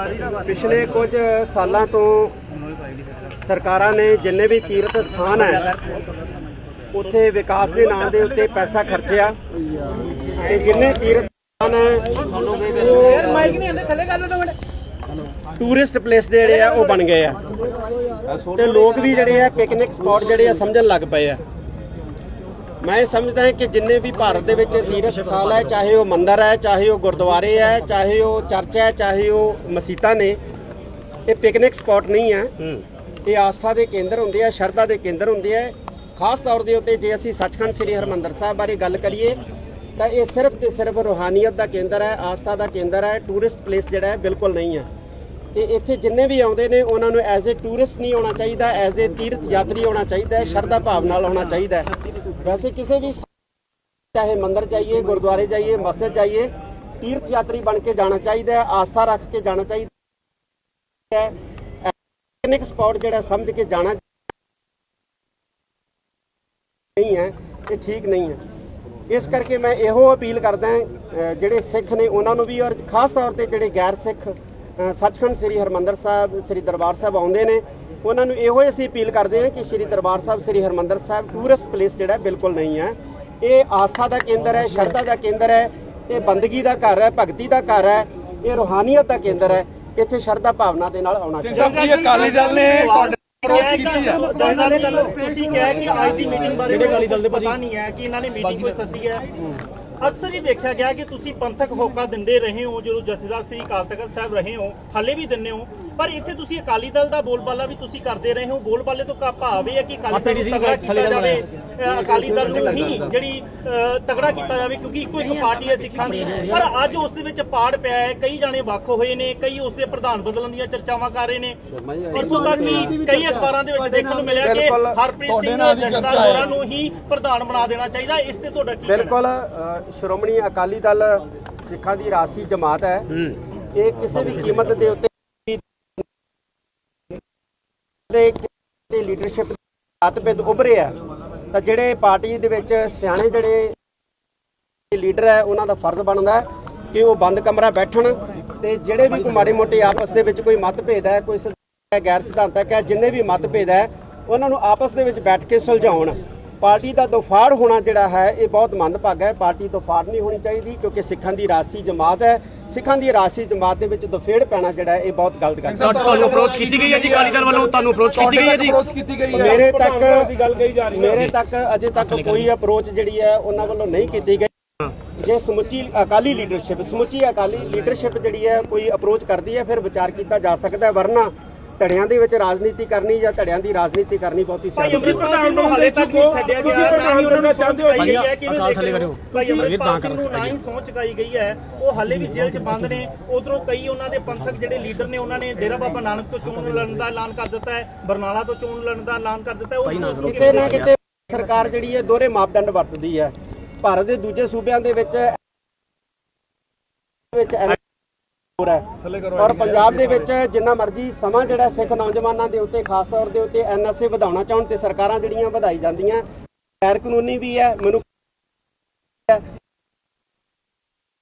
ਪਿਛਲੇ ਕੁਝ ਸਾਲਾਂ ਤੋਂ ਸਰਕਾਰਾਂ ਨੇ ਜਿੰਨੇ ਵੀ ਤੀਰਥ ਸਥਾਨ ਹੈ ਉੱਥੇ ਵਿਕਾਸ ਦੇ ਨਾਮ ਦੇ ਉੱਤੇ ਪੈਸਾ ਖਰਚਿਆ। ਤੇ ਜਿੰਨੇ ਤੀਰਥ ਸਥਾਨ ਹੈ ਮਾਈਕ ਨਹੀਂ ਥੱਲੇ ਟੂਰਿਸਟ ਪਲੇਸ ਜਿਹੜੇ ਆ ਉਹ ਬਣ ਗਏ ਆ। ਤੇ ਲੋਕ ਵੀ ਜਿਹੜੇ ਆ ਪਿਕਨਿਕ ਸਪੌਟ ਜਿਹੜੇ ਆ ਸਮਝਣ ਲੱਗ ਪਏ ਆ। ਮੈਂ ਸਮਝਦਾ ਹਾਂ ਕਿ ਜਿੰਨੇ ਵੀ ਭਾਰਤ ਦੇ ਵਿੱਚ ਤੀਰਥ ਸਥਾਨ ਹੈ ਚਾਹੇ ਉਹ ਮੰਦਿਰ ਹੈ ਚਾਹੇ ਉਹ ਗੁਰਦੁਆਰੇ ਹੈ ਚਾਹੇ ਉਹ ਚਰਚ ਹੈ ਚਾਹੇ ਉਹ ਮਸੀਤਾਂ ਨੇ ਇਹ ਪਿਕਨਿਕ ਸਪੌਟ ਨਹੀਂ ਹੈ। ਇਹ ਆਸਥਾ ਦੇ ਕੇਂਦਰ ਹੁੰਦੇ ਆ ਸ਼ਰਧਾ ਦੇ ਕੇਂਦਰ ਹੁੰਦੇ ਆ। ਖਾਸ ਤੌਰ ਦੇ ਉੱਤੇ ਜੇ ਅਸੀਂ ਸੱਚਖੰਡ ਸ੍ਰੀ ਹਰਿਮੰਦਰ ਸਾਹਿਬ ਬਾਰੇ ਗੱਲ ਕਰੀਏ ਤਾਂ ਇਹ ਸਿਰਫ ਤੇ ਸਿਰਫ ਰੋਹਾਨੀਅਤ ਦਾ ਕੇਂਦਰ ਹੈ ਆਸਥਾ ਦਾ ਕੇਂਦਰ ਹੈ ਟੂਰਿਸਟ ਪਲੇਸ ਜਿਹੜਾ ਹੈ ਬਿਲਕੁਲ ਨਹੀਂ ਹੈ। ਤੇ ਇੱਥੇ ਜਿੰਨੇ ਵੀ ਆਉਂਦੇ ਨੇ ਉਹਨਾਂ ਨੂੰ ਐਜ਼ ਅ ਟੂਰਿਸਟ ਨਹੀਂ ਆਉਣਾ ਚਾਹੀਦਾ ਐਜ਼ ਅ ਤੀਰਥ ਯਾਤਰੀ ਆਉਣਾ ਚਾਹੀਦਾ ਹੈ ਸ਼ਰਧਾ ਭਾਵ ਨਾਲ ਆਉਣਾ ਚਾਹੀਦਾ ਹੈ। ਵੈਸੇ ਕਿਸੇ ਵੀ ਚਾਹੇ ਮੰਦਰ ਜਾਈਏ, ਗੁਰਦੁਆਰੇ ਜਾਈਏ, ਮਸਜਿਦ ਜਾਈਏ ਤੀਰਥ ਯਾਤਰੀ ਬਣ ਕੇ ਜਾਣਾ ਚਾਹੀਦਾ ਹੈ, ਆਸਥਾ ਰੱਖ ਕੇ ਜਾਣਾ ਚਾਹੀਦਾ ਹੈ। ਪਿਕਨਿਕ ਸਪੌਟ ਜਿਹੜਾ ਸਮਝ ਕੇ ਜਾਣਾ ਨਹੀਂ ਹੈ ਇਹ ਠੀਕ ਨਹੀਂ ਹੈ। ਇਸ ਕਰਕੇ ਮੈਂ ਇਹੋ ਅਪੀਲ ਕਰਦਾ ਜਿਹੜੇ ਸਿੱਖ ਨੇ ਉਹਨਾਂ ਨੂੰ ਵੀ ਔਰ ਖਾਸ ਤੌਰ ਤੇ ਜਿਹੜੇ ਗੈਰ ਸਿੱਖ ਸੱਚਖੰਡ ਸ੍ਰੀ ਹਰਮੰਦਰ ਸਾਹਿਬ, ਸ੍ਰੀ ਦਰਬਾਰ ਸਾਹਿਬ ਆਉਂਦੇ ਨੇ ਉਹਨਾਂ ਨੂੰ ਇਹੋ ਅਸੀਂ ਅਪੀਲ ਕਰਦੇ ਹਾਂ ਕਿ ਸ੍ਰੀ ਦਰਬਾਰ ਸਾਹਿਬ ਸ੍ਰੀ ਹਰਮੰਦਰ ਸਾਹਿਬ ਟੂਰਿਸਟ ਪਲੇਸ ਜਿਹੜਾ ਬਿਲਕੁਲ ਨਹੀਂ ਹੈ। ਇਹ ਆਸਥਾ ਦਾ ਕੇਂਦਰ ਹੈ ਸ਼ਰਧਾ ਦਾ ਕੇਂਦਰ ਹੈ ਇਹ ਬੰਦਗੀ ਦਾ ਘਰ ਹੈ ਭਗਤੀ ਦਾ ਘਰ ਹੈ ਇਹ ਰੋਹਾਨੀਅਤ ਦਾ ਕੇਂਦਰ ਹੈ। ਇੱਥੇ ਸ਼ਰਧਾ ਭਾਵਨਾ ਦੇ ਨਾਲ ਆਉਣਾ ਚਾਹੀਦਾ ਸਭ ਕੀ ਅਕਾਲੀ ਦਲ ਨੇ ਤੁਹਾਡੇ ਅਪਰੋਚ ਕੀਤੀ ਆ ਤੁਸੀਂ ਕਿਹਾ ਕਿ ਅੱਜ ਦੀ ਮੀਟਿੰਗ ਬਾਰੇ ਜਿਹੜੇ ਅਕਾਲੀ ਦਲ ਦੇ ਪਤਾ ਨਹੀਂ ਹੈ ਕਿ ਇਹਨਾਂ ਨੇ ਮੀਟਿੰਗ ਕੋਈ ਸੱਦੀ ਹੈ। ਅਕਸਰ ਹੀ ਦੇਖਿਆ ਗਿਆ ਕਿ ਤੁਸੀਂ ਪੰਥਕ ਹੋਕਾ ਦਿੰਦੇ ਰਹੇ ਹੋ ਜਦੋਂ ਜਥੇਦਾਰ ਸ੍ਰੀ ਅਕਾਲ ਤਖਤ ਸਾਹਿਬ ਰਹੇ ਹੋ ਹਾਲੇ ਵੀ ਦਿੰਦੇ ਹੋ। ਪਰ ਇੱਥੇ ਤੁਸੀਂ ਅਕਾਲੀ ਦਲ ਦਾ ਬੋਲਬਾਲਾ ਵੀ ਤੁਸੀਂ ਕਰਦੇ ਰਹੇ ਹੋ। ਬੋਲਬਾਲੇ ਤੋਂ ਕਾ ਭਾਵ ਇਹ ਹੈ ਕਿ ਅਕਾਲੀ ਦਲ ਨੂੰ ਤਗੜਾ ਕੀਤਾ ਜਾਵੇ। ਅਕਾਲੀ ਦਲ ਨੂੰ ਹੀ ਜਿਹੜੀ ਤਗੜਾ ਕੀਤਾ ਜਾਵੇ ਕਿਉਂਕਿ ਇੱਕੋ ਇੱਕ ਪਾਰਟੀ ਹੈ ਸਿੱਖਾਂ ਦੀ। ਪਰ ਅੱਜ ਉਸ ਦੇ ਵਿੱਚ ਪਾੜ ਪਿਆ ਹੈ। ਕਈ ਜਾਣੇ ਵੱਖ ਹੋਏ ਨੇ ਕਈ ਉਸ ਦੇ ਪ੍ਰਧਾਨ ਬਦਲਣ ਦੀਆਂ ਚਰਚਾਵਾਂ ਕਰ ਰਹੇ ਨੇ। ਇੱਥੋਂ ਤੱਕ ਕਿ ਕਈ ਅਖਬਾਰਾਂ ਦੇ ਵਿੱਚ ਦੇਖਣ ਨੂੰ ਮਿਲਿਆ ਕਿ। ਹਰਪ੍ਰੀਤ ਸਿੰਘ ਜਥੇਦਾਰ ਹੋਰਾਂ ਨੂੰ ਹੀ ਪ੍ਰਧਾਨ ਬਣਾ ਦੇਣਾ ਚਾਹੀਦਾ। ਇਸ ਤੇ ਤੁਹਾਡਾ ਕੀ? ਬਿਲਕੁਲ ਸ਼੍ਰੋਮਣੀ ਅਕਾਲੀ ਦਲ ਸਿੱਖਾਂ ਦੀ ਰਾਸੀ ਜਮਾਤ ਹੈ। ਇਹ ਕਿਸੇ ਵੀ ਕੀਮਤ ਦੇ ਉੱਤੇ ਦੇ ਦੇ ਲੀਡਰਸ਼ਿਪ ਆਤਪਿਤ ਉੱਭਰੇ ਆ ਤਾਂ ਜਿਹੜੇ ਪਾਰਟੀ ਦੇ ਵਿੱਚ ਸਿਆਣੇ ਜਿਹੜੇ ਲੀਡਰ ਹੈ ਉਹਨਾਂ ਦਾ ਫਰਜ਼ ਬਣਦਾ ਕਿ ਉਹ ਬੰਦ ਕਮਰਾ ਬੈਠਣ ਤੇ ਜਿਹੜੇ ਵੀ ਕੋਈ ਮਾੜੇ ਮੋਟੇ ਆਪਸ ਦੇ ਵਿੱਚ ਕੋਈ ਮਤਭੇਦ ਹੈ ਕੋਈ ਸਿਧਾਂਤਕ ਹੈ, ਗੈਰ ਸਿਧਾਂਤਕ ਹੈ ਜਿੰਨੇ ਵੀ ਮਤਭੇਦ ਹੈ ਉਹਨਾਂ ਨੂੰ ਆਪਸ ਦੇ ਵਿੱਚ ਬੈਠ ਕੇ ਸੁਲਝਾਉਣ। ਪਾਰਟੀ ਦਾ ਦਫਾੜ ਹੋਣਾ ਜਿਹੜਾ ਹੈ ਇਹ ਬਹੁਤ ਮੰਦਭਾਗਾ ਹੈ। ਪਾਰਟੀ ਦਫਾੜ ਨਹੀਂ ਹੋਣੀ ਚਾਹੀਦੀ ਕਿਉਂਕਿ ਸਿੱਖਾਂ ਦੀ ਰਾਸੀ ਜਮਾਤ ਹੈ। ਸਿੱਖਾਂ ਦੀ ਰਾਸੀ ਜਮਾਤ ਦੇ ਵਿੱਚ ਦਫੇੜ ਪੈਣਾ ਜਿਹੜਾ ਹੈ ਇਹ ਬਹੁਤ ਗਲਤ ਗੱਲ ਹੈ। ਤੁਹਾਨੂੰ ਅਪਰੋਚ ਕੀਤੀ ਗਈ ਹੈ ਜੀ ਅਕਾਲੀ ਦਲ ਵੱਲੋਂ ਤੁਹਾਨੂੰ ਅਪਰੋਚ ਕੀਤੀ ਗਈ ਹੈ ਜੀ? ਅਪਰੋਚ ਕੀਤੀ ਗਈ ਹੈ। ਮੇਰੇ ਤੱਕ ਮੇਰੇ ਤੱਕ ਅਜੇ ਤੱਕ ਕੋਈ ਅਪਰੋਚ ਜਿਹੜੀ ਹੈ ਉਹਨਾਂ ਵੱਲੋਂ ਨਹੀਂ ਕੀਤੀ ਗਈ। ਜੇ ਸਮੁੱਚੀ ਅਕਾਲੀ ਲੀਡਰਸ਼ਿਪ ਸਮੁੱਚੀ ਅਕਾਲੀ ਲੀਡਰਸ਼ਿਪ ਜਿਹੜੀ ਹੈ ਕੋਈ ਅਪਰੋਚ ਕਰਦੀ ਹੈ ਫਿਰ ਵਿਚਾਰ ਕੀਤਾ ਜਾ ਸਕਦਾ ਹੈ ਵਰਨਾ ਧੜਿਆਂ ਦੇ ਵਿੱਚ ਰਾਜਨੀਤੀ ਕਰਨੀ ਜਾਂ ਧੜਿਆਂ ਦੀ ਰਾਜਨੀਤੀ ਕਰਨੀ ਬਹੁਤੀ ਭਾਈ ਸਿਆਣੀ ਅੰਮ੍ਰਿਤਪਾਲ ਸਿੰਘ ਨੂੰ ਹਾਲੇ ਤੱਕ ਨਹੀਂ ਛੱਡਿਆ ਗਿਆ ਨਾ ਹੀ ਉਹਨਾਂ ਨੂੰ ਚੁਕਾਈ ਗਈ ਹੈ ਕਿਵੇਂ ਦੇਖਦੇ ਹੋ ਭਾਈ ਅੰਮ੍ਰਿਤਪਾਲ ਸਿੰਘ ਨੂੰ ਨਾ ਹੀ ਸਹੁੰ ਚੁਕਾਈ ਗਈ ਹੈ ਉਹ ਹਾਲੇ ਵੀ ਜੇਲ੍ਹ 'ਚ ਬੰਦ ਨੇ ਉਧਰੋਂ ਕਈ ਉਹਨਾਂ ਦੇ ਪੰਥਕ ਜਿਹੜੇ ਲੀਡਰ ਨੇ ਉਹਨਾਂ ਨੇ ਡੇਰਾ ਬਾਬਾ ਨਾਨਕ ਤੋਂ ਚੋਣ ਲੜਨ ਦਾ ਐਲਾਨ ਕਰ ਦਿੱਤਾ ਹੈ ਬਰਨਾਲਾ ਤੋਂ ਚੋਣ ਲੜਨ ਦਾ ਐਲਾਨ ਕਰ ਦਿੱਤਾ ਹੈ ਉਹ ਕਿਤੇ ਨਾ ਕਿਤੇ ਸਰਕਾਰ ਜਿਹੜੀ ਹੈ ਦੋਹਰੇ ਮਾਪਦੰਡ ਵਰਤਦੀ ਹੈ। ਭਾਰਤ ਦੇ ਦੂਜੇ ਸੂਬਿਆਂ ਦੇ ਵਿੱਚ ਵਿੱਚ ਹੈ। ਔਰ ਪੰਜਾਬ ਦੇ ਵਿੱਚ ਜਿੰਨਾ ਮਰਜ਼ੀ ਸਮਾਂ ਜਿਹੜਾ ਸਿੱਖ ਨੌਜਵਾਨਾਂ ਦੇ ਉੱਤੇ ਖਾਸ ਤੌਰ ਦੇ ਉੱਤੇ ਐਨਐਸਏ ਵਧਾਉਣਾ ਚਾਹਣ ਤੇ ਸਰਕਾਰਾਂ ਜਿਹੜੀਆਂ ਵਧਾਈ ਜਾਂਦੀਆਂ ਗੈਰ ਕਾਨੂੰਨੀ ਵੀ ਹੈ ਮੈਨੂੰ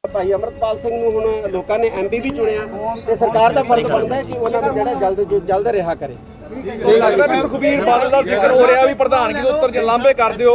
ਭਾਈ ਅਮਰਤਪਾਲ ਸਿੰਘ ਨੂੰ ਹੁਣ ਲੋਕਾਂ ਨੇ ਐਮਪੀ ਵੀ ਚੁਣਿਆ ਤੇ ਸਰਕਾਰ ਦਾ ਫਰਜ਼ ਬਣਦਾ ਹੈ ਕਿ ਉਹਨਾਂ ਨੂੰ ਜਿਹੜਾ ਜਲਦ ਜਲਦ ਰਿਹਾ ਕਰੇ। ਲੱਗਦਾ ਵੀ ਸੁਖਬੀਰ ਬਾਦਲ ਦਾ ਜ਼ਿਕਰ ਹੋ ਰਿਹਾ ਵੀ ਪ੍ਰਧਾਨਗੀ ਤੋਂ ਉੱਤਰ ਲਾਂਭੇ ਕਰ ਦਿਓ।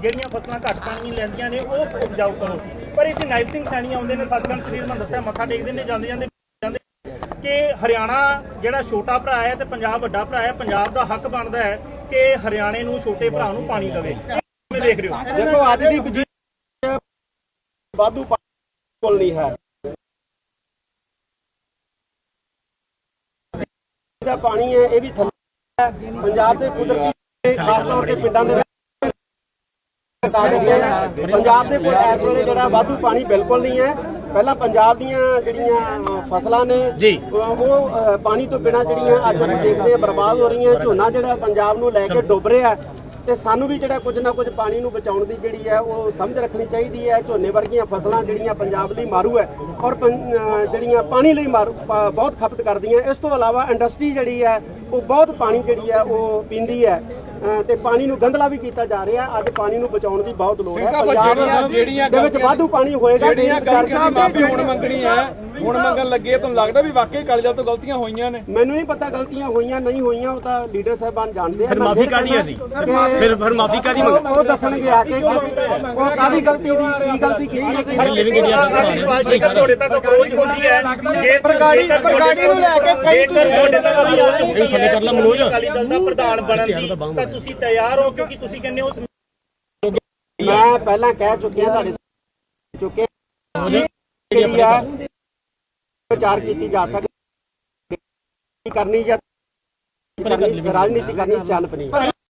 ਜਿਹੜੀਆਂ ਫਸਲਾਂ ਘੱਟ ਪਾਣੀ ਲੈਂਦੀਆਂ ਨੇ, ਉਹ ਉਪਜਾਊ ਕਰੋ। ਪਰ ਇੱਥੇ ਨਾਇਬ ਸਿੰਘ ਸੈਣੀ ਆਉਂਦੇ ਨੇ ਸਤਿਗੁਰੂ ਸ੍ਰੀ ਹਰਿਮੰਦਰ ਸਾਹਿਬ ਮੱਥਾ ਟੇਕਦੇ ਨੇ, ਜਾਂਦੇ ਜਾਂਦੇ ਕਿ ਹਰਿਆਣਾ ਜਿਹੜਾ ਛੋਟਾ ਭਰਾ ਹੈ ਤੇ ਪੰਜਾਬ ਵੱਡਾ ਭਰਾ ਹੈ, ਪੰਜਾਬ ਦਾ ਹੱਕ ਬਣਦਾ ਹੈ ਕਿ ਹਰਿਆਣੇ ਨੂੰ ਛੋਟੇ ਭਰਾ ਨੂੰ ਪਾਣੀ ਦੇਵੇ। ਕਿਵੇਂ ਦੇਖ ਰਹੇ ਹੋ। ਦੇਖੋ, ਅੱਜ ਦੀ ਵਜੀਦ ਵਾਧੂ ਕੋਲ ਨਹੀਂ ਹੈ। ਦਾ ਪਾਣੀ ਹੈ, ਇਹ ਵੀ ਥੱਲੇ ਪੰਜਾਬ ਦੇ ਕੁਦਰਤੀ, ਖਾਸ ਤੌਰ ਤੇ ਪਿੰਡਾਂ ਦੇ ਸਰਕਾਰ ਨੇ। ਹੈ, ਪੰਜਾਬ ਦੇ ਕੋਲ ਇਸ ਵੇਲੇ ਜਿਹੜਾ ਵਾਧੂ ਪਾਣੀ ਬਿਲਕੁਲ ਨਹੀਂ ਹੈ। ਪਹਿਲਾਂ ਪੰਜਾਬ ਦੀਆਂ ਜਿਹੜੀਆਂ ਫਸਲਾਂ ਨੇ ਜੀ। ਉਹ ਪਾਣੀ ਤੋਂ ਬਿਨਾ ਜਿਹੜੀਆਂ ਅੱਜ ਅਸੀਂ ਦੇਖਦੇ ਹਾਂ ਬਰਬਾਦ ਹੋ ਰਹੀਆਂ ਝੋਨਾ ਜਿਹੜਾ ਪੰਜਾਬ ਨੂੰ ਲੈ ਕੇ ਡੁੱਬ ਰਿਹਾ ਤੇ ਸਾਨੂੰ ਵੀ ਜਿਹੜਾ ਕੁਝ ਨਾ ਕੁਝ ਪਾਣੀ ਨੂੰ ਬਚਾਉਣ ਦੀ ਜਿਹੜੀ ਹੈ ਉਹ ਸਮਝ ਰੱਖਣੀ ਚਾਹੀਦੀ ਹੈ। ਝੋਨੇ ਵਰਗੀਆਂ ਫਸਲਾਂ ਜਿਹੜੀਆਂ ਪੰਜਾਬ ਲਈ ਮਾਰੂ ਹੈ ਔਰ ਜਿਹੜੀਆਂ ਪਾਣੀ ਲਈ ਮਾਰੂ ਬਹੁਤ ਖਪਤ ਕਰਦੀਆਂ। ਇਸ ਤੋਂ ਇਲਾਵਾ ਇੰਡਸਟਰੀ ਜਿਹੜੀ ਹੈ ਉਹ ਬਹੁਤ ਪਾਣੀ ਜਿਹੜੀ ਹੈ ਉਹ ਪੀਂਦੀ ਹੈ। ਤੇ ਪਾਣੀ ਨੂੰ ਗੰਧਲਾ ਵੀ ਕੀਤਾ ਜਾ ਰਿਹਾ। ਅੱਜ ਪਾਣੀ ਨੂੰ ਬਚਾਉਣ ਦੀ ਬਹੁਤ ਲੋੜ ਹੈ। ਜਿਹੜੀਆਂ- ਜਿਹੜੀਆਂ ਦੇ ਵਿੱਚ ਵਾਧੂ ਪਾਣੀ ਹੋਏਗਾ ਜਿਹੜੀਆਂ ਗਲਤੀਆਂ ਮਾਫੀ ਹੁਣ ਮੰਗਣੀ ਹੈ ਹੁਣ ਮੰਗਣ ਲੱਗੇ ਤੁਹਾਨੂੰ ਲੱਗਦਾ ਵੀ ਵਾਕਈ ਦਲ ਤੋਂ ਗਲਤੀਆਂ ਹੋਈਆਂ ਨੇ? ਮੈਨੂੰ ਨਹੀਂ ਪਤਾ ਗਲਤੀਆਂ ਹੋਈਆਂ ਨਹੀਂ ਹੋਈਆਂ ਉਹ ਤਾਂ ਲੀਡਰ ਸਾਹਿਬਾਨ ਜਾਣਦੇ ਆ। ਫਿਰ ਮਾਫੀ ਕਾਦੀ ਹੈ ਜੀ? ਕਿ ਫਿਰ ਫਿਰ ਮਾਫੀ ਕਾਦੀ ਮੰਗ ਉਹ- ਦੱਸਣਗੇ ਆ ਕੇ ਕਿ ਉਹ ਕਾਦੀ ਗਲਤੀ ਦੀ ਕੀ ਗਲਤੀ ਕੀਤੀ ਹੈ ਕਿ ਲਿਵਿੰਗ ਇੰਡੀਆ ਤੁਹਾਡੇ ਤੱਕ ਅਪਰੋਚ ਹੁੰਦੀ ਹੈ। ਜੇ ਪ੍ਰਗਾੜੀ ਪ੍ਰਗਾੜੀ ਨੂੰ ਲੈ ਕੇ ਕਈ ਤੁਹਾਡੇ ਤੱਕ ਇਹਨੂੰ ਥੱਲੇ ਕਰ ਲੈ ਮਨੋਜ। ਅਕਾਲੀ ਦਲ ਦਾ ਪ੍ਰਧਾਨ ਬਣਨ ਦੀ ਤਾਂ ਤੁਸੀਂ ਤਿਆਰ ਹੋ ਕਿਉਂਕਿ ਤੁਸੀਂ ਕਹਿੰਦੇ ਹੋ ਮੈਂ ਪਹਿਲਾਂ ਕਹਿ ਚੁੱਕਿਆ ਤੁਹਾਡੇ ਚੁੱਕੇ ਜਿਹੜੀ ਆ ਵਿਚਾਰ ਕੀਤੀ ਜਾ ਸਕਦੀ ਕਰਨੀ ਜਾਂ ਰਾਜਨੀਤੀ ਕਰਨੀ ਸਿਆਣਪ ਨਹੀਂ।